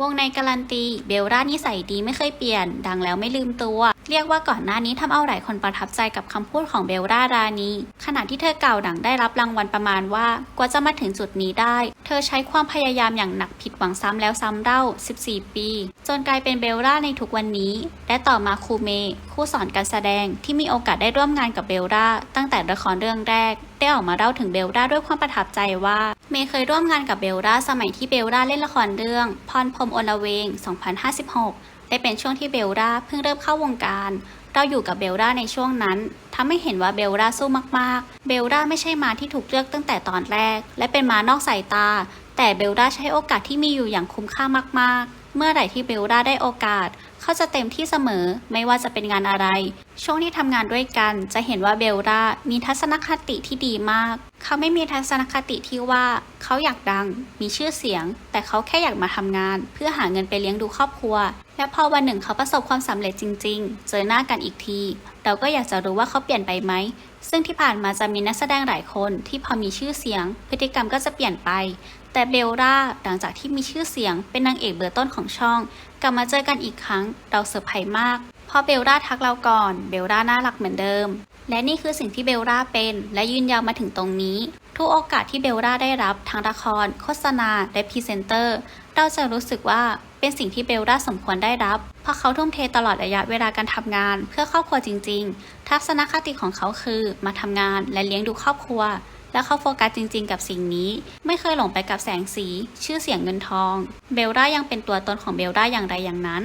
วงในการันตี เบลล่านิสัยดีไม่เคยเปลี่ยน ดังแล้วไม่ลืมตัว เรียกว่าก่อนหน้านี้ทำเอาหลายคนประทับใจกับคำพูดของเบลล่ารานีขณะที่เธอเก่าดังได้รับรางวัลประมาณว่า กว่าจะมาถึงจุดนี้ได้ เธอใช้ความพยายามอย่างหนักผิดหวังซ้ำแล้วซ้ำเล่า 14 ปี จนกลายเป็นเบลล่าในทุกวันนี้ และต่อมาครูเม ย์คู่สอนการแสดงที่มีโอกาสได้ร่วมงานกับเบลล่าตั้งแต่ละครเรื่องแรก ได้ออกมาเล่าถึงเบลล่าด้วยความประทับใจว่า เมย์เคยร่วมงานกับเบลล่าสมัยที่เบลล่าเล่นละครเรื่อง พรพรมอลเวง 2056 ได้เป็นช่วงที่เบลล่าเพิ่งเริ่มเข้าวงการ เราอยู่กับเบลล่าในช่วงนั้นทำให้เห็นว่าเบลล่าสู้มากๆ เบลล่าไม่ใช่ม้าที่ถูกเลือกตั้งแต่ตอนแรก และเป็นม้านอกสายตา แต่เบลล่าใช้โอกาสที่มีอยู่อย่างคุ้มค่ามากๆ เมื่อไหร่ที่เบลล่าได้โอกาส เขาจะเต็มที่เสมอไม่ว่าจะเป็นงานอะไร ช่วงที่ทำงานด้วยกัน จะเห็นว่าเบลล่ามีทัศนคติที่ดีมาก เขาไม่มีทัศนคติที่ว่า เขาอยากดัง มีชื่อเสียง แต่เขาแค่อยากมาทำงาน เพื่อหาเงินไปเลี้ยงดูครอบครัว และพอวันหนึ่งเขาประสบความสำเร็จจริง ๆ เจอหน้ากันอีกที เราก็อยากจะรู้ว่าเขาเปลี่ยนไปไหมซึ่งที่ผ่านมาจะมีนักแสดงหลายคนที่พอมีชื่อเสียง พฤติกรรมก็จะเปลี่ยนไป แต่เบลล่าหลังจากที่มีชื่อเสียงเป็นนางเอกเบอร์ต้นของช่อง กลับมาเจอกันอีกครั้งเราเซอร์ไพรส์มาก เพราะเบลล่าทักเราก่อนเบลล่าน่ารักเหมือนเดิม และนี่คือสิ่งที่เบลล่าเป็น และยืนยาวมาถึงตรงนี้ ทุกโอกาสที่เบลล่าได้รับทั้งละคร โฆษณา และพรีเซนเตอร์ เราจะรู้สึกว่าเป็นสิ่งที่เบลล่าสมควรได้รับ เพราะเขาทุ่มเทตลอดระยะเวลาการทำงาน เพื่อครอบครัวจริง ๆ ทัศนคติของเขาคือมาทำงานและเลี้ยงดูครอบครัว และเขาโฟกัสจริงๆ กับสิ่งนี้ ไม่เคยหลงไปกับแสงสี ชื่อเสียงเงินทอง เบลล่ายังเป็นตัวตนของเบลล่าอย่างไรอย่างนั้น